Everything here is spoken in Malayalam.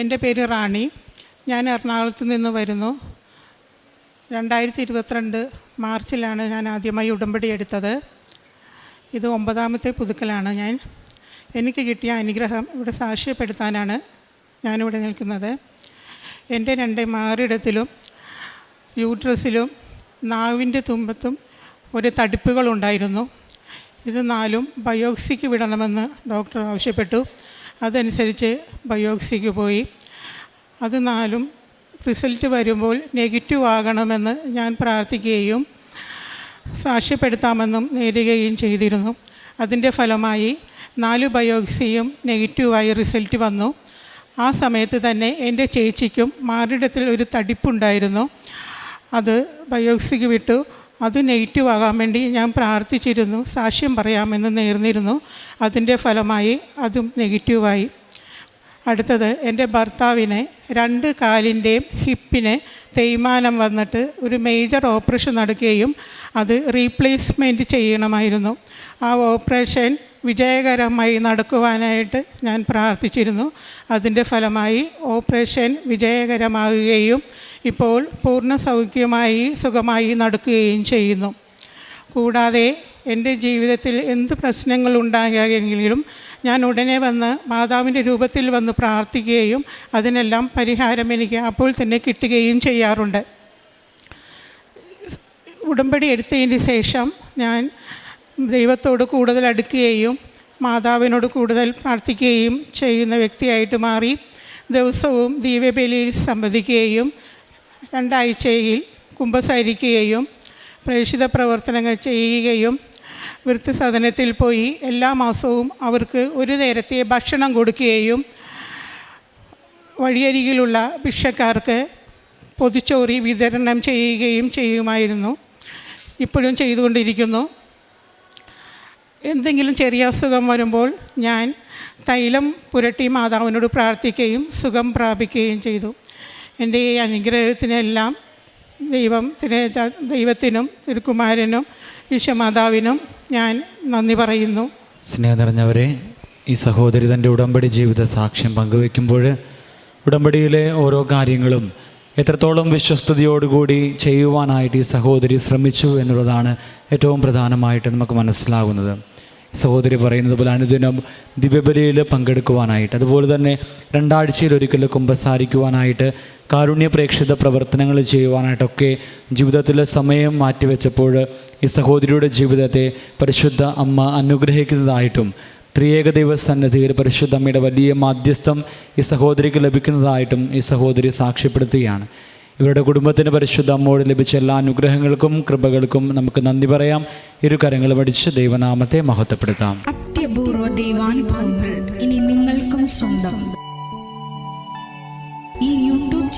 എന്റെ പേര് റാണി. ഞാൻ എറണാകുളത്ത് നിന്ന് വരുന്നു. രണ്ടായിരത്തി ഇരുപത്തിരണ്ട് മാർച്ചിലാണ് ഞാൻ ആദ്യമായി ഉടമ്പടി എടുത്തത്. ഇത് ഒമ്പതാമത്തെ പുതുക്കലാണ് ഞാൻ. എനിക്ക് കിട്ടിയ അനുഗ്രഹം ഇവിടെ സാക്ഷ്യപ്പെടുത്താനാണ് ഞാനിവിടെ നിൽക്കുന്നത്. എന്റെ രണ്ട് മാറിടത്തിലും യൂട്രസിലും നാവിന്റെ തുമ്പത്തും ഒരു തടിപ്പുകളുണ്ടായിരുന്നു. ഇത് നാലും ബയോക്സിക്ക് വിടണമെന്ന് ഡോക്ടർ ആവശ്യപ്പെട്ടു. അതനുസരിച്ച് ബയോക്സിക്ക് പോയി. അത് നാലും റിസൾട്ട് വരുമ്പോൾ നെഗറ്റീവ് ആകണമെന്ന് ഞാൻ പ്രാർത്ഥിക്കുകയും സാക്ഷ്യപ്പെടുത്താമെന്നും നേടുകയും ചെയ്തിരുന്നു. അതിന്റെ ഫലമായി നാല് ബയോക്സിയും നെഗറ്റീവായി റിസൾട്ട് വന്നു. ആ സമയത്ത് തന്നെ എന്റെ ചേച്ചിക്കും മാറിടത്തിൽ ഒരു തടിപ്പുണ്ടായിരുന്നു. അത് ബയോക്സിക്ക് വിട്ടു. അത് നെഗറ്റീവ് ആകാൻ വേണ്ടി ഞാൻ പ്രാർത്ഥിച്ചിരുന്നു. സാക്ഷ്യം പറയാമെന്ന് നേർന്നിരുന്നു. അതിന്റെ ഫലമായി അതും നെഗറ്റീവായി. അടുത്തത് എന്റെ ഭർത്താവിനെ രണ്ട് കാലിന്റെയും ഹിപ്പിന് തേയ്മാനം വന്നിട്ട് ഒരു മേജർ ഓപ്പറേഷൻ നടക്കുകയും അത് റീപ്ലേസ്മെന്റ് ചെയ്യണമായിരുന്നു. ആ ഓപ്പറേഷൻ വിജയകരമായി നടക്കുവാനായിട്ട് ഞാൻ പ്രാർത്ഥിച്ചിരുന്നു. അതിന്റെ ഫലമായി ഓപ്പറേഷൻ വിജയകരമാകുകയും ഇപ്പോൾ പൂർണ സൗഖ്യമായി സുഖമായി നടക്കുകയും ചെയ്യുന്നു. കൂടാതെ എന്റെ ജീവിതത്തിൽ എന്ത് പ്രശ്നങ്ങൾ ഉണ്ടായെങ്കിലും ഞാൻ ഉടനെ വന്ന് മാതാവിന്റെ രൂപത്തിൽ വന്ന് പ്രാർത്ഥിക്കുകയും അതിനെല്ലാം പരിഹാരം എനിക്ക് അപ്പോൾ തന്നെ കിട്ടുകയും ചെയ്യാറുണ്ട്. ഉടമ്പടി എടുത്തതിന് ശേഷം ഞാൻ ദൈവത്തോട് കൂടുതൽ അടുക്കുകയും മാതാവിനോട് കൂടുതൽ പ്രാർത്ഥിക്കുകയും ചെയ്യുന്ന വ്യക്തിയായിട്ട് മാറി ദിവസവും ദീപബലിയിൽ സംവദിക്കുകയും രണ്ടാഴ്ചയിൽ കുമ്പസാരിക്കുകയും പ്രേക്ഷിത പ്രവർത്തനങ്ങൾ ചെയ്യുകയും വൃത്തിസദനത്തിൽ പോയി എല്ലാ മാസവും അവർക്ക് ഒരു നേരത്തെ ഭക്ഷണം കൊടുക്കുകയും വഴിയരികിലുള്ള ഭിക്ഷക്കാർക്ക് പൊതിച്ചോറി വിതരണം ചെയ്യുകയും ചെയ്യുമായിരുന്നു. ഇപ്പോഴും ചെയ്തുകൊണ്ടിരിക്കുന്നു. എന്തെങ്കിലും ചെറിയ അസുഖം വരുമ്പോൾ ഞാൻ തൈലം പുരട്ടി മാതാവിനോട് പ്രാർത്ഥിക്കുകയും സുഖം പ്രാപിക്കുകയും ചെയ്തു. എന്റെ ഈ അനുഗ്രഹത്തിനെല്ലാം ദൈവത്തിന് ദൈവത്തിനും തിരുക്കുമാരനും ഈശമാതാവിനും ഞാൻ നന്ദി പറയുന്നു. സ്നേഹം നിറഞ്ഞവരെ ഈ സഹോദരി തന്റെ ഉടമ്പടി ജീവിത സാക്ഷ്യം പങ്കുവെക്കുമ്പോൾ ഉടമ്പടിയിലെ ഓരോ കാര്യങ്ങളും എത്രത്തോളം വിശ്വസ്തയോടുകൂടി ചെയ്യുവാനായിട്ട് ഈ സഹോദരി ശ്രമിച്ചു എന്നുള്ളതാണ് ഏറ്റവും പ്രധാനമായിട്ട് നമുക്ക് മനസ്സിലാകുന്നത്. സഹോദരി പറയുന്നത് പോലെ അനുദിനം ദിവ്യബലിയിൽ പങ്കെടുക്കുവാനായിട്ട് അതുപോലെ തന്നെ രണ്ടാഴ്ചയിൽ ഒരിക്കൽ കുമ്പസാരിക്കുവാനായിട്ട് കാരുണ്യ പ്രേക്ഷിത പ്രവർത്തനങ്ങൾ ചെയ്യുവാനായിട്ടൊക്കെ ജീവിതത്തിലെ സമയം മാറ്റിവെച്ചപ്പോൾ ഈ സഹോദരിയുടെ ജീവിതത്തെ പരിശുദ്ധ അമ്മ അനുഗ്രഹിക്കുന്നതായിട്ടും ത്രിയേക ദൈവ സന്നിധിയിൽ പരിശുദ്ധ അമ്മയുടെ വലിയ മാധ്യസ്ഥം ഈ സഹോദരിക്ക് ലഭിക്കുന്നതായിട്ടും ഈ സഹോദരി സാക്ഷ്യപ്പെടുത്തുകയാണ്. ഇവരുടെ കുടുംബത്തിന് പരിശുദ്ധ അമ്മോട് ലഭിച്ച എല്ലാ അനുഗ്രഹങ്ങൾക്കും കൃപകൾക്കും നമുക്ക് നന്ദി പറയാം. ഇരു കരങ്ങൾ പഠിച്ച് ദൈവനാമത്തെ മഹത്വപ്പെടുത്താം. അത്യപൂർവ ദൈവാനുഭവങ്ങൾ ഇനി നിങ്ങൾക്കും സ്വന്തം.